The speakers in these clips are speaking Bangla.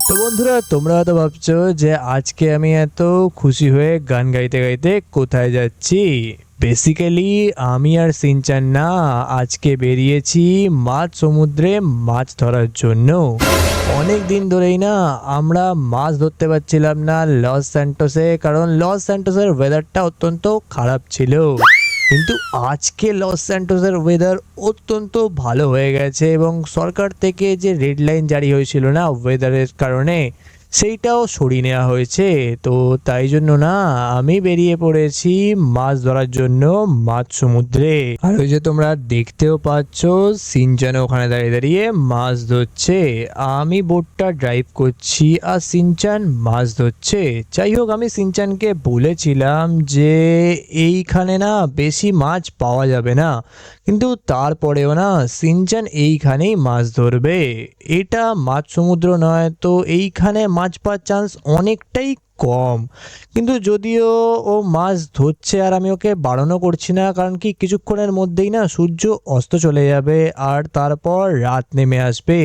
তো বন্ধুরা তোমরা হয়তো ভাবছ যে আজকে আমি এত খুশি হয়ে গান গাইতে গাইতে কোথায় যাচ্ছি বেসিক্যালি আমি আর সিনচান না আজকে বেরিয়েছি মাছ সমুদ্রে মাছ ধরার জন্য অনেক দিন ধরেই না আমরা মাছ ধরতে পারছিলাম না লস স্যান্টোসে কারণ লস স্যান্টোসের ওয়েদারটা অত্যন্ত খারাপ ছিল কিন্তু আজকে লস স্যান্টোসের ওয়েদার অত্যন্ত ভালো হয়ে গেছে এবং সরকার থেকে যে রেড লাইন জারি হয়েছিল না ওয়েদারের কারণে সেইটাও সরিয়ে নেওয়া হয়েছে। তো তাই জন্য না, আমি বেরিয়ে পড়েছি মাছ ধরার জন্য মাছ সমুদ্রে। আর ওই যে তোমরা দেখতেও পাচ্ছ, সিনচান ওখানে দাঁড়িয়ে দাঁড়িয়ে মাছ ধরছে। আমি বোটটা ড্রাইভ করছি আর সিনচান মাছ ধরছে। যাই হোক, আমি সিনচানকে বলেছিলাম যে এইখানে না বেশি মাছ পাওয়া যাবে না। কিন্তু তারপরেও না সিনচান এইখানেই মাছ ধরবে। এটা মাছ সমুদ্র নয়, তো এইখানে মাছ পাওয়ার চান্স অনেকটাই কম। কিন্তু যদিও ও মাছ ধরছে আর আমি ওকে বারণও করছি না, কারণ কি কিছুক্ষণের মধ্যেই না সূর্য অস্ত চলে যাবে আর তারপর রাত নেমে আসবে।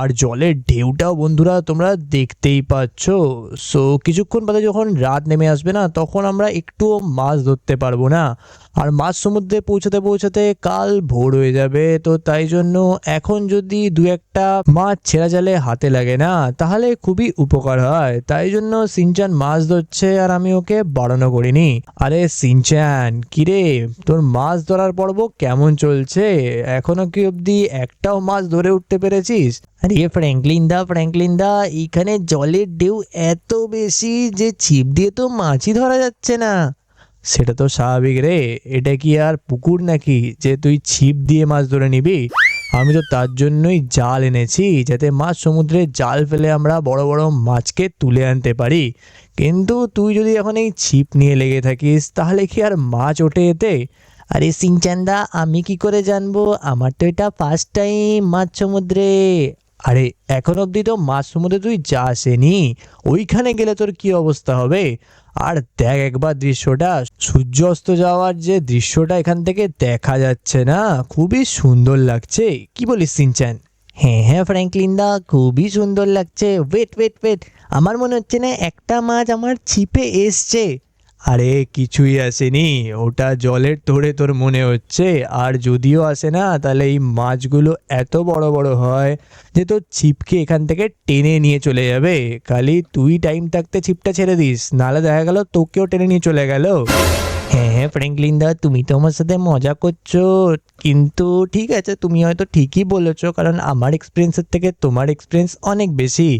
আর জলের ঢেউটাও বন্ধুরা তোমরা দেখতেই পাচ্ছ। সো কিছুক্ষণ বাদে যখন রাত নেমে আসবে না, তখন আমরা একটুও মাছ ধরতে পারব না। আর মাছ সমুদ্রে পৌঁছাতে পৌঁছাতে কাল ভোর হয়ে যাবে। তো তাই জন্য এখন যদি দু একটা মাছ ছেঁড়া জালে হাতে লাগে না, তাহলে খুবই উপকার হয়। তাই জন্য সিনচান মাছ ধরছে আর আমি ওকে বাড়ানো করিনি। আরে সিনচান কিরে? তোর মাছ ধরার পর্ব কেমন চলছে? এখনও কি অবধি একটাও মাছ ধরে উঠতে পেরেছিস? আরে ফ্র্যাঙ্কলিন দা ফ্র্যাঙ্কলিন দা এখানে জলের ঢেউ এত বেশি যে ছিপ দিয়ে তো মাছই ধরা যাচ্ছে না। সেটা তো স্বাভাবিক রে। এটা কি আর পুকুর নাকি যে তুই ছিপ দিয়ে মাছ ধরে নিবি? আমি তো তার জন্যই জাল এনেছি যাতে মাছ সমুদ্রে জাল ফেলে আমরা বড় বড় মাছকে তুলে আনতে পারি। কিন্তু তুই যদি এখন এই ছিপ নিয়ে লেগে থাকিস, তাহলে কি আর মাছ ওঠে এতে? আরে সিংচান্দা, আমি কি করে জানব? আমার তো এটা ফার্স্ট টাইম মাছ সমুদ্রে। আরে, এখন অবধি তো মাছ সমুদ্রে তুই যাসনি। ওইখানে গেলে তোর কি অবস্থা হবে? আর দেখ একবার দৃশ্যটা সূর্য অস্ত যাওয়ার যে দৃশ্যটা এখান থেকে দেখা যাচ্ছে না, খুবই সুন্দর লাগছে। কি বলিস সিনচান হ্যাঁ হ্যাঁ ফ্র্যাঙ্কলিন দা, খুবই সুন্দর লাগছে। Wait wait wait. আমার মনে হচ্ছে না একটা মাছ আমার ছিপে এসছে। আরে কিছুই আসেনি। ওটা জলের তোড়ে তোর মনে হচ্ছে। আর যদিও আসে না, তাহলে এই মাছগুলো এত বড় বড় হয় যে তোর ছিপকে এখান থেকে টেনে নিয়ে চলে যাবে। খালি তুই টাইম থাকতে ছিপটা ছেড়ে দিস, নাহলে দেখা গেল তোকেও টেনে নিয়ে চলে গেল। হ্যাঁ হ্যাঁ ফ্র্যাঙ্কলিন দা তুমি তো আমার সাথে মজা করছ। কিন্তু ঠিক আছে, তুমি হয়তো ঠিকই বলেছ, কারণ আমার এক্সপিরিয়েন্সের থেকে তোমার এক্সপিরিয়েন্স অনেক বেশি।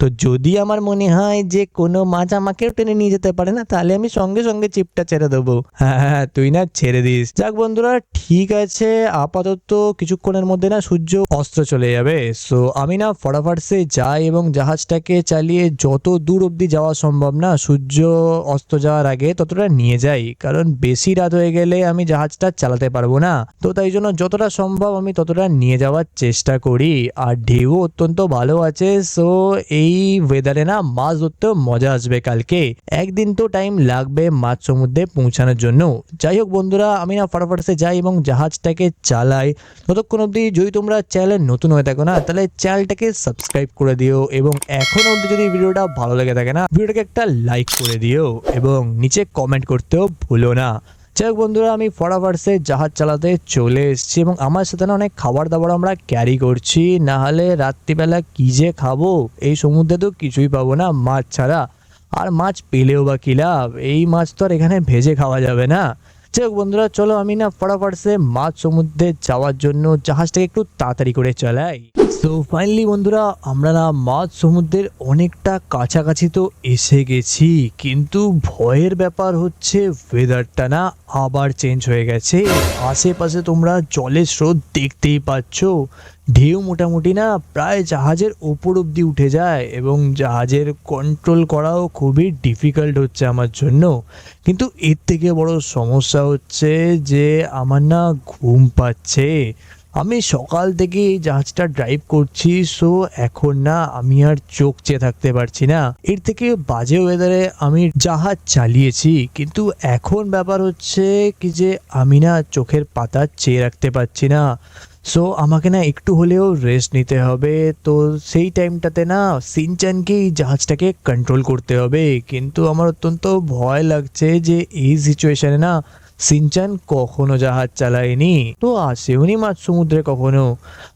তো যদি আমার মনে হয় যে কোনো মাছ আমাকেও টেনে নিয়ে যেতে পারে না, তাহলে আমি সঙ্গে সঙ্গে চিপটা ছেড়ে দেবো। হ্যাঁ হ্যাঁ তুই না ছেড়ে দিস। যাক বন্ধুরা, ঠিক আছে, আপাতত কিছুক্ষণের মধ্যে না সূর্য অস্ত্র চলে যাবে। সো আমি না ফটাফট সে যাই এবং জাহাজটাকে চালিয়ে যত দূর অবধি যাওয়া সম্ভব না, সূর্য অস্ত যাওয়ার আগে ততটা নিয়ে যাই। কারণ বেশি রাত হয়ে গেলে আমি জাহাজটা চালাতে পারব না। তো তাই জন্য যতটা সম্ভব আমি ততটা নিয়ে যাওয়ার চেষ্টা করি। আর ঢেউ অত্যন্ত ভালো আছে সো এই ওয়েদারে না মাছ ধরতেও মজা আসবে কালকে। একদিন তো টাইম লাগবে মাছ সমুদ্রে পৌঁছানোর জন্য। যাই হোক বন্ধুরা, আমি না ফটাফট সে যাই এবং জাহাজটাকে চালাই। ততক্ষণ অবধি যদি তোমরা চ্যানেলে নতুন হয়ে থাকো না, তাহলে চ্যানেলটাকে সাবস্ক্রাইব করে দিও এবং এখন অবধি যদি ভিডিওটা ভালো লেগে থাকে না, ভিডিওটাকে একটা লাইক করে দিও এবং নিচে কমেন্ট করতেও ভুলো না। যাই বন্ধুরা, আমি ফটাফটসে জাহাজ চালাতে চলে এসেছি এবং আমার সাথে না অনেক খাবার দাবার আমরা ক্যারি করছি। না হলে রাত্রিবেলা কী যে খাব? এই সমুদ্রে তো কিছুই পাবো না, মাছ ছাড়া। আর মাছ পেলেও বা কি লাভ? এই মাছ তো আর এখানে ভেজে খাওয়া যাবে না। যাই বন্ধুরা, চলো আমি না ফটাফট সে মাছ সমুদ্রে যাওয়ার জন্য জাহাজটাকে একটু তাড়াতাড়ি করে চালাই। সো ফাইনালি বন্ধুরা, আমরা না মাছ সমুদ্রের অনেকটা কাছাকাছি তো এসে গেছি, কিন্তু ভয়ের ব্যাপার হচ্ছে ওয়েদারটা না আবার চেঞ্জ হয়ে গেছে। আশেপাশে তোমরা জলের স্রোত দেখতেই পাচ্ছ। ঢেউ মোটামুটি না প্রায় জাহাজের ওপর অব্দি উঠে যায় এবং জাহাজের কন্ট্রোল করাও খুবই ডিফিকাল্ট হচ্ছে আমার জন্য। কিন্তু এর থেকে বড় সমস্যা হচ্ছে যে আমার না ঘুম পাচ্ছে। আমি সকাল থেকে জাহাজটা ড্রাইভ করছি সো এখন না আমি আর চোখ চেয়ে থাকতে পারছি না। এর থেকে বাজে ওয়েদারে আমি জাহাজ চালিয়েছি, কিন্তু এখন ব্যাপার হচ্ছে কি যে আমি না চোখের পাতা চেয়ে রাখতে পারছি না। সো আমাকে না একটু হলেও রেস্ট নিতে হবে। তো সেই টাইমটাতে না সিনচানকেই জাহাজটাকে কন্ট্রোল করতে হবে। কিন্তু আমার অত্যন্ত ভয় লাগছে যে এই সিচুয়েশানে না সিনচান কখনো জাহাজ চালায়নি। তো আসেওনি মাছ সমুদ্রে কখনো।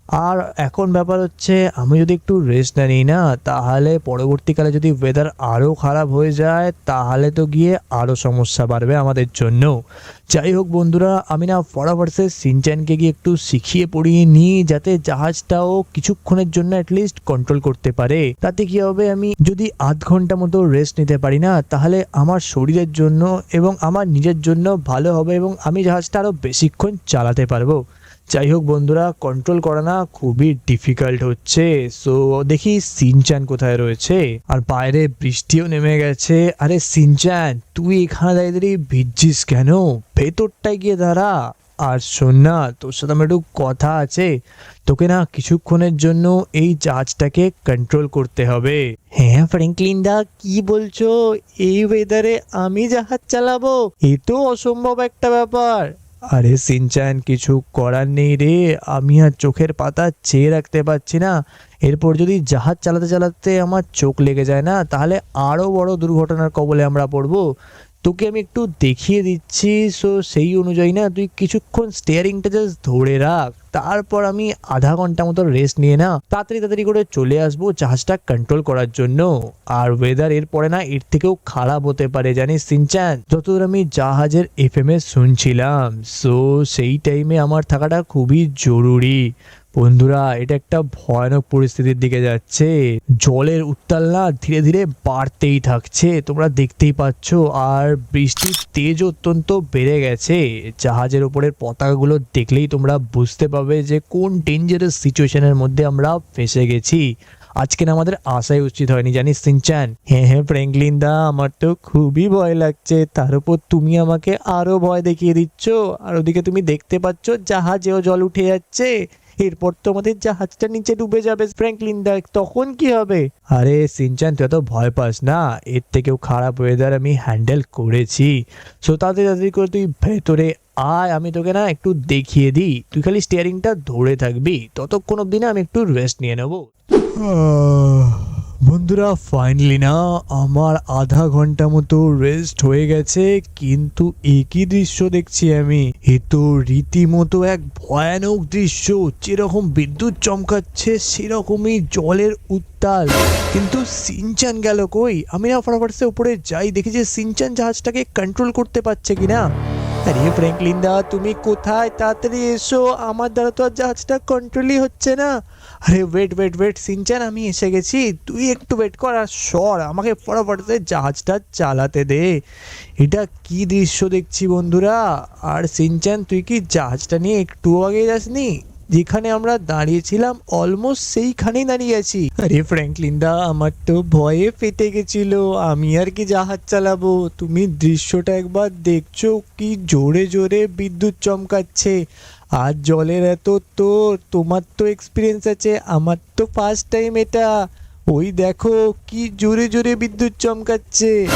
আর এখন ব্যাপার হচ্ছে, আমি যদি একটু রেস্ট না নিই না, তাহলে পরবর্তীকালে যদি ওয়েদার আরও খারাপ হয়ে যায়, তাহলে তো গিয়ে আরও সমস্যা বাড়বে আমাদের জন্য। যাই হোক বন্ধুরা, আমি না ফটাফটসে সিনচানকে গিয়ে একটু শিখিয়ে পড়িয়ে নিই, যাতে জাহাজটাও কিছুক্ষণের জন্য অ্যাটলিস্ট কন্ট্রোল করতে পারে। তাতে কী হবে, আমি যদি আধ ঘণ্টা মতো রেস্ট নিতে পারি না, তাহলে আমার শরীরের জন্য এবং আমার নিজের জন্য ভালো হবে এবং আমি জাহাজটা আরও বেশিক্ষণ চালাতে পারব। যাই হোক বন্ধুরা কন্ট্রোল করা না খুবই ডিফিকাল্ট হচ্ছে। সো দেখি সিনচান কোথায় রয়েছে। আর বাইরে বৃষ্টিও নেমে গেছে। আরে সিনচান তুই এখানে দাঁড়িয়ে দাঁড়িয়ে ভিজছিস কেন? ভেতরটায় গিয়ে দাঁড়া। আর শোন না, তোর সাথে আমার একটু কথা আছে। তোকে না কিছুক্ষণের জন্য এই জাহাজটাকে কন্ট্রোল করতে হবে। হ্যাঁ ফ্র্যাঙ্কলিন দা, কি বলছো? এই ওয়েদারে আমি জাহাজ চালাবো? এ তো অসম্ভব একটা ব্যাপার। আরে সিনচান, কিছু করার নেই রে। আমি আর চোখের পাতা চেয়ে রাখতে পারছি না। এরপর যদি জাহাজ চালাতে চালাতে আমার চোখ লেগে যায় না, তাহলে আরও বড় দুর্ঘটনার কবলে আমরা পড়ব। তোকে আমি একটু দেখিয়ে দিচ্ছি সো সেই অনুযায়ী না, তুই কিছুক্ষণ স্টিয়ারিংটা জাস্ট ধরে রাখ, তারপর আমি আধা ঘণ্টা মতো রেস্ট নিয়ে না, তাড়াতাড়ি তাড়াতাড়ি করে চলে আসব জাহাজটা কন্ট্রোল করার জন্য। আর ওয়েদার এর পরে না, এর থেকেও খারাপ হতে পারে, জানিস সিনচান? যতদূর আমি জাহাজের এফ এম এ শুনছিলাম সো সেই টাইমে আমার থাকাটা খুবই জরুরি। বন্ধুরা, এটা একটা ভয়ানক পরিস্থিতির দিকে যাচ্ছে। জলের উত্তাল না ধীরে ধীরে বাড়তেই থাকছে, তোমরা দেখতেই পাচ্ছ। আর বৃষ্টির তেজ অত্যন্ত বেড়ে গেছে। জাহাজের উপরের পতাকাগুলো দেখলেই তোমরা বুঝতে পাবে যে কোন ডেঞ্জারাস সিচুয়েশনের মধ্যে আমরা ফেসে গেছি। আজকে না আমাদের আশাই উচিত হয়নি, জানিস সিনচান? হ্যাঁ হ্যাঁ ফ্র্যাঙ্কলিন দা আমার তো খুবই ভয় লাগছে। তার উপর তুমি আমাকে আরও ভয় দেখিয়ে দিচ্ছ। আর ওদিকে তুমি দেখতে পাচ্ছ জাহাজেও জল উঠে যাচ্ছে। এরপর তোমাদের জাহাজটা নিচে ডুবে যাবে ফ্র্যাঙ্কলিন দেখ তখন কি হবে? আরে, সিনচান, তুই এত ভয় পাস না। এর থেকেও খারাপ ওয়েদার আমি হ্যান্ডেল করেছি। সো তাতে তাদের করে তুই ভেতরে আয়। আমি তোকে না একটু দেখিয়ে দিই। তুই খালি স্টিয়ারিংটা ধরে থাকবি। ততক্ষণ অব্দি না আমি একটু রেস্ট নিয়ে নেব। বন্ধুরা ফাইনালি না, আমার আধা ঘণ্টা মতো রেস্ট হয়ে গেছে, কিন্তু একই দৃশ্য দেখছি আমি। এ তো রীতিমতো এক ভয়ানক দৃশ্য, যেরকম বিদ্যুৎ চমকাচ্ছে, সেরকমই জলের উত্তাল। কিন্তু সিনচান গেল কই? আমি না ফটাফটসে উপরে যাই, দেখি যে সিনচান জাহাজটাকে কন্ট্রোল করতে পারছে কিনা। আরে ফ্র্যাঙ্কলিন দা, তুমি কোথায়? তাড়াতাড়ি এসো। আমার দ্বারা তো আর জাহাজটা কন্ট্রোলই হচ্ছে না। আরে ওয়েট ওয়েট ওয়েট সিনচান, আমি এসে গেছি। তুই একটু ওয়েট কর আর সর। আমাকে ফটাফটতে জাহাজটা চালাতে দে। এটা কি দৃশ্য দেখছি বন্ধুরা? আর সিনচান, তুই কি জাহাজটা নিয়ে একটু আগে যাসনি? যেখানে আমরা দাঁড়িয়েছিলাম অলমোস্ট সেইখানেই দাঁড়িয়ে আছি আরে ফ্র্যাঙ্কলিন দা, আমার তো ভয়ে ফেটে গেছিল। আমি আর কি জাহাজ চালাবো? তুমি দৃশ্যটা একবার দেখছ? কি জোরে জোরে বিদ্যুৎ চমকাচ্ছে। আর জলের এত তো তোমার তো এক্সপিরিয়েন্স আছে, আমার তো ফার্স্ট টাইম এটা। ওই দেখো, কি জোরে জোরে বিদ্যুৎ চমকাচ্ছে।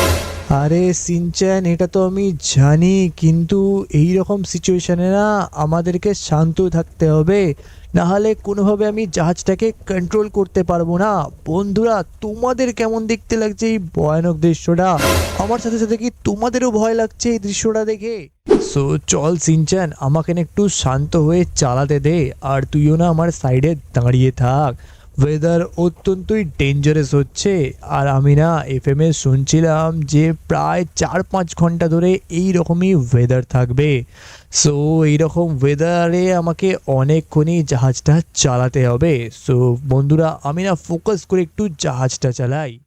আরে সিনচ্যান, এটা তো আমি জানি, কিন্তু এই রকম সিচুয়েশনে না আমাদেরকে শান্ত থাকতে হবে। না হলে কোনোভাবে আমি জাহাজটাকে কন্ট্রোল করতে পারব না। বন্ধুরা, তোমাদের কেমন দেখতে লাগছে এই ভয়ানক দৃশ্যটা? আমার সাথে সাথে কি তোমাদেরও ভয় লাগছে এই দৃশ্যটা দেখে? সো চল সিনচান আমাকে একটু শান্ত হয়ে চালাতে দে, আর তুইও না আমার সাইডে দাঁড়িয়ে থাক। ওয়েদার অত্যন্তই ডেঞ্জারাস হচ্ছে। আর আমি না এফ এম এ শুনছিলাম যে প্রায় চার পাঁচ ঘণ্টা ধরে এই রকমই ওয়েদার থাকবে। সো এইরকম ওয়েদারে আমাকে অনেকক্ষণই জাহাজটা চালাতে হবে। সো বন্ধুরা, আমি না ফোকাস করে একটু জাহাজটা চালাই।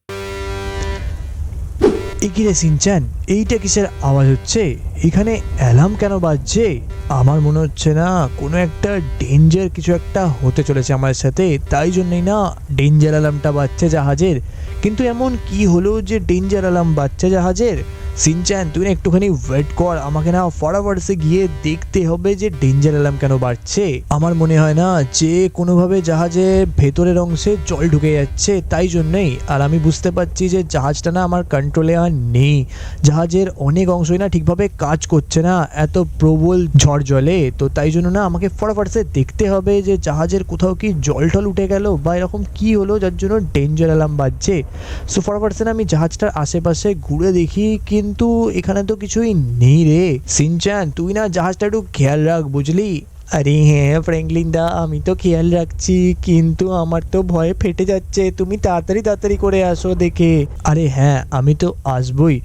এগিয়ে সিনচান এইটা কিসের আওয়াজ হচ্ছে? এখানে অ্যালার্ম কেন বাজছে? আমার মনে হচ্ছে না কোনো একটা ডেঞ্জার কিছু একটা হতে চলেছে আমার সাথে, তাই জন্যই না ডেঞ্জার অ্যালার্মটা বাজছে জাহাজের। কিন্তু এমন কি হলো যে ডেঞ্জার অ্যালার্ম বাজছে জাহাজের? সিনচ্যান তুই না একটুখানি ওয়েট কর। আমাকে না ফটাফটসে গিয়ে দেখতে হবে যে ডেঞ্জার অ্যালার্ম কেন বাড়ছে। আমার মনে হয় না যে কোনোভাবে জাহাজে ভেতরের অংশে জল ঢুকে যাচ্ছে, তাই জন্যই। আর আমি বুঝতে পারছি যে জাহাজটা না আমার কন্ট্রোলে আর নেই। জাহাজের অনেক অংশই না ঠিকভাবে কাজ করছে না, এত প্রবল ঝড় জলে। তো তাই জন্য না আমাকে ফটাফটসে দেখতে হবে যে জাহাজের কোথাও কি জল টল উঠে গেল বা এরকম কি হলো যার জন্য ডেঞ্জার অ্যালার্ম বাজছে। সো ফটাফটসে না আমি জাহাজটার আশেপাশে ঘুরে দেখি কিন্তু এখানে তো কিছুই নেই রে। সিনচান, তুই না জাহাজটা একটু খেয়াল রাখ, বুঝলি? আরে হ্যাঁ ফ্র্যাঙ্কলিন দা, আমি তো খেয়াল রাখছি, কিন্তু আমার তো ভয়ে ফেটে যাচ্ছে। তুমি তাড়াতাড়ি তাড়াতাড়ি করে আসো দেখে। আরে হ্যাঁ আমি তো আসবই।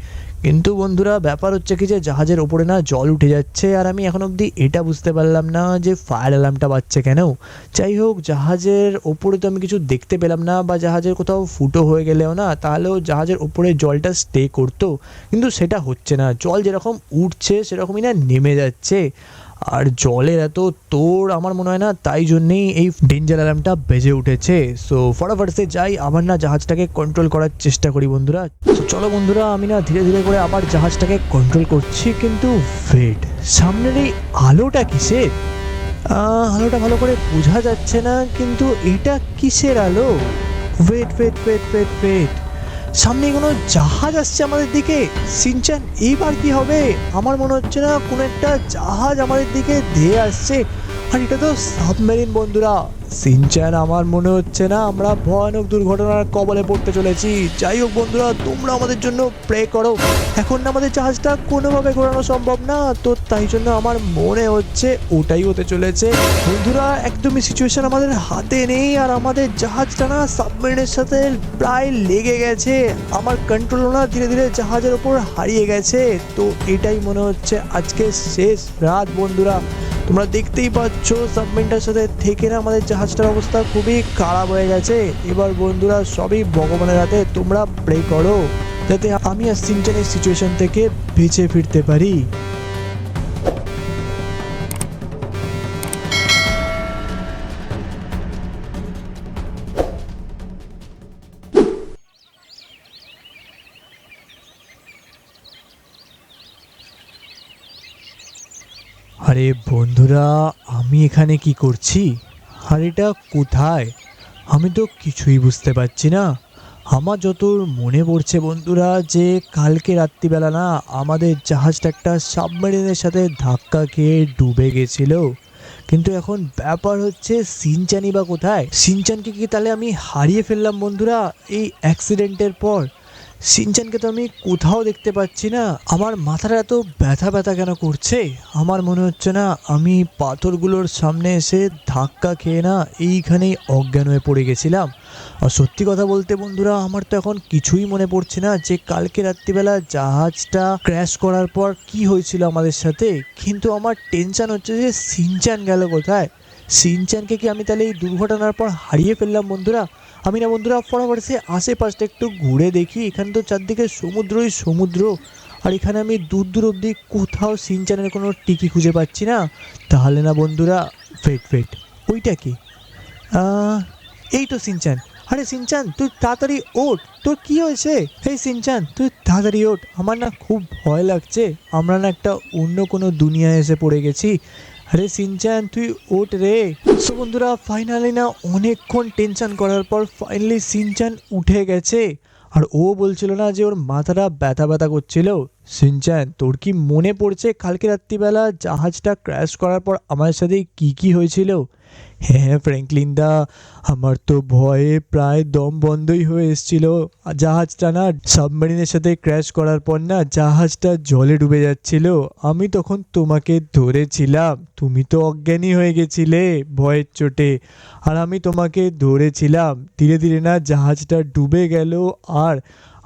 কিন্তু বন্ধুরা, ব্যাপার হচ্ছে কি যে জাহাজের ওপরে না জল উঠে যাচ্ছে আর আমি এখন অবধি এটা বুঝতে পারলাম না যে ফায়ার অ্যালার্মটা বাজছে কেন। যাই হোক, জাহাজের ওপরে তো আমি কিছু দেখতে পেলাম না বা জাহাজের কোথাও ফুটো হয়ে গেলেও না, তাহলেও জাহাজের ওপরে জলটা স্টে করতো। কিন্তু সেটা হচ্ছে না, জল যেরকম উঠছে সেরকমই না নেমে যাচ্ছে। আর জলের এত তোর আমার মনে হয় না, তাই জন্যেই এই ডেঞ্জার অ্যালার্মটা বেজে উঠেছে। সো ফটাফট সে যাই, আবার না জাহাজটাকে কন্ট্রোল করার চেষ্টা করি বন্ধুরা। চলো বন্ধুরা, আমি না ধীরে ধীরে করে আবার জাহাজটাকে কন্ট্রোল করছি, কিন্তু ওয়েট সামনের এই আলোটা কিসের? আলোটা ভালো করে বোঝা যাচ্ছে না, কিন্তু এটা কিসের আলো? Wait wait wait wait wait সামনে কোনো জাহাজ আসছে আমাদের দিকে। সিনচান, এইবার কি হবে? আমার মনে হচ্ছে না কোনো একটা জাহাজ আমাদের দিকে ধেয়ে আসছে। আর এটা তো সাবমেরিন বন্ধুরা। সিনচান আমার মনে হচ্ছে না আমরা ভয়ানক দুর্ঘটনার কবলে পড়তে চলেছি। যাই হোক বন্ধুরা, তোমরা আমাদের জন্য প্রে করো। এখন না আমাদের জাহাজটা কোনোভাবে ঘোরানো সম্ভব না, তো তাই জন্য আমার মনে হচ্ছে ওটাই হতে চলেছে। বন্ধুরা, একদমই সিচুয়েশন আমাদের হাতে নেই আর আমাদের জাহাজটা না সাবমেরিনের সাথে প্রায় লেগে গেছে। আমার কন্ট্রোল না ধীরে ধীরে জাহাজের ওপর হারিয়ে গেছে। তো এটাই মনে হচ্ছে আজকে শেষ রাত বন্ধুরা। তোমরা দেখতেই পাচ্ছ সাবমেরিনটার সাথে থেকে না আমাদের জাহাজটার অবস্থা খুবই খারাপ হয়ে গেছে। এবার বন্ধুরা, সবই ভগবানের হাতে, তোমরা প্রে করো, যাতে আমি আর সিনচানের সিচুয়েশন থেকে বেঁচে ফিরতে পারি। বন্ধুরা, আমি এখানে কি করছি? আর এটা কোথায়? আমি তো কিছুই বুঝতে পারছি না। আমার যতদূর মনে পড়ছে বন্ধুরা, যে কালকে রাত্রিবেলা না আমাদের জাহাজটা একটা সাবমেরিনের সাথে ধাক্কা খেয়ে ডুবে গেছিল। কিন্তু এখন ব্যাপার হচ্ছে সিনচানই বা কোথায়? সিনচানকে কি তাহলে আমি হারিয়ে ফেললাম বন্ধুরা এই অ্যাক্সিডেন্টের পর? সিনচানকে তো আমি কোথাও দেখতে পাচ্ছি না। আমার মাথাটা এত ব্যথা ব্যথা কেন করছে? আমার মনে হচ্ছে না আমি পাথরগুলোর সামনে এসে ধাক্কা খেয়ে না এইখানেই অজ্ঞান হয়ে পড়ে গেছিলাম। আর সত্যি কথা বলতে বন্ধুরা, আমার তো এখন কিছুই মনে পড়ছে না যে কালকে রাত্রিবেলা জাহাজটা ক্র্যাশ করার পর কি হয়েছিল আমাদের সাথে। কিন্তু আমার টেনশন হচ্ছে যে সিনচান গেল কোথায়? সিনচানকে কি আমি তাহলে এই দুর্ঘটনার পর হারিয়ে ফেললাম বন্ধুরা? আমি না বন্ধুরা ফটাফট আশেপাশটা একটু ঘুরে দেখি। এখানে তো চারদিকে সমুদ্রই সমুদ্র। আর এখানে আমি দূর দূর অবধি কোথাও সিনচানের কোনো টিকি খুঁজে পাচ্ছি না। তাহলে না বন্ধুরা ফেট ফেট ওইটা কি? এই তো সিনচান। আরে সিনচান, তুই তাড়াতাড়ি ওঠ। তোর কি হয়েছে? এই সিনচান, তুই তাড়াতাড়ি ওঠ। আমার না খুব ভয় লাগছে। আমরা না একটা অন্য কোনো দুনিয়ায় এসে পড়ে গেছি। আরে সিনচান, তুই ওঠ রে। সো বন্ধুরা ফাইনালি না অনেকক্ষণ টেনশন করার পর ফাইনালি সিনচান উঠে গেছে। আর ও বলছিল না যে ওর মাথাটা ব্যথা ব্যথা করছিল। সিনচান, তোর কি মনে পড়ছে কালকে রাত্রিবেলা জাহাজটা ক্র্যাশ করার পর আমার সাথে কি কি হয়েছিল? হ্যাঁ ফ্র্যাঙ্কলিন দা আমার তো ভয়ে প্রায় দম বন্ধই হয়ে এসেছিল। জাহাজটা না সাবমেরিনের সাথে ক্র্যাশ করার পর না জাহাজটা জলে ডুবে যাচ্ছিল। আমি তখন তোমাকে ধরেছিলাম। তুমি তো অজ্ঞানী হয়ে গেছিলে ভয়ের চোটে। আর আমি তোমাকে ধরেছিলাম। ধীরে ধীরে না জাহাজটা ডুবে গেল। আর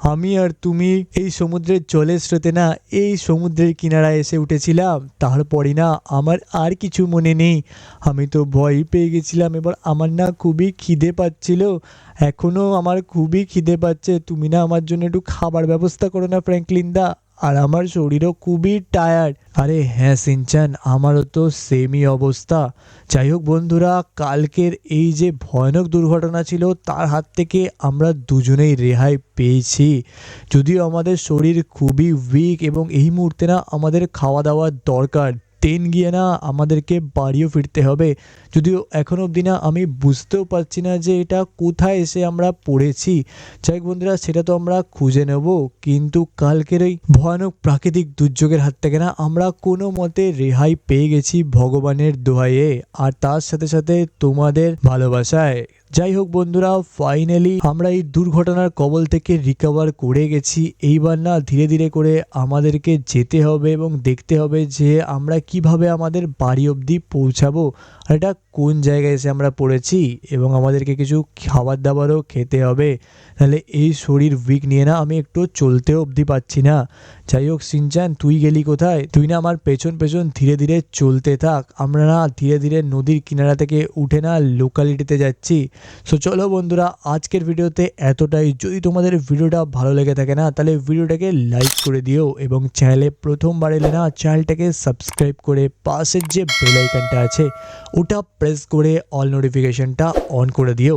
আমি আর তুমি এই সমুদ্রের জলের স্রোতে না এই সমুদ্রের কিনারায় এসে উঠেছিলাম। তারপরে না আমার আর কিছু মনে নেই। আমি তো ভয় পেয়ে গেছিলাম, এবার আমার না খুবই খিদে পাচ্ছিল। এখনও আমার খুবই খিদে পাচ্ছে। তুমি না আমার জন্য একটু খাবার ব্যবস্থা করো না, ফ্র্যাঙ্কলিন দা। আর আমার শরীরও খুবই টায়ার্ড আরে হ্যাঁ সিনচান, আমারও তো সেমই অবস্থা। যাই হোক বন্ধুরা, কালকের এই যে ভয়ানক দুর্ঘটনা ছিল, তার হাত থেকে আমরা দুজনেই রেহাই পেয়েছি। যদিও আমাদের শরীর খুবই উইক এবং এই মুহূর্তে না আমাদের খাওয়া দাওয়ার দরকার। ট্রেন গিয়ে না আমাদেরকে বাড়িও ফিরতে হবে। যদিও এখন অবধি না, আমি বুঝতেও পারছি না যে এটা কোথায় এসে আমরা পড়েছি। যাই বন্ধুরা, সেটা তো আমরা খুঁজে নেব। কিন্তু কালকের এই ভয়ানক প্রাকৃতিক দুর্যোগের হাত থেকে না, আমরা কোনো মতে রেহাই পেয়ে গেছি ভগবানের দোহাইয়ে। আর তার সাথে সাথে তোমাদের ভালোবাসায়। যাই হোক বন্ধুরা ফাইনালি আমরা এই দুর্ঘটনার কবল থেকে রিকভার করে গেছি। এইবার না, ধীরে ধীরে করে আমাদেরকে যেতে হবে এবং দেখতে হবে যে আমরা কীভাবে আমাদের বাড়ি অবধি পৌঁছাবো। আর এটা কোন জায়গায় এসে আমরা পড়েছি এবং আমাদেরকে কিছু খাবার দাবারও খেতে হবে নাহলে এই শরীর উইক নিয়ে না আমি একটু চলতেও অবধি পাচ্ছি না। যাই হোক, সিনচান, তুই গেলি কোথায়? তুই না আমার পেছন পেছন ধীরে ধীরে চলতে থাক। আমরা না ধীরে ধীরে নদীর কিনারা থেকে উঠে না লোকালিটিতে যাচ্ছি। সো চলো বন্ধুরা, আজকের ভিডিওতে এতটাই। যদি তোমাদের ভিডিওটা ভালো লেগে থাকে না, তাহলে ভিডিওটাকে লাইক করে দিও এবং চ্যানেলে প্রথমবার এলে না চ্যানেলটাকে সাবস্ক্রাইব করে পাশের যে বেল আইকনটা আছে, ওটা প্রেস করে অল নোটিফিকেশনটা অন করে দিও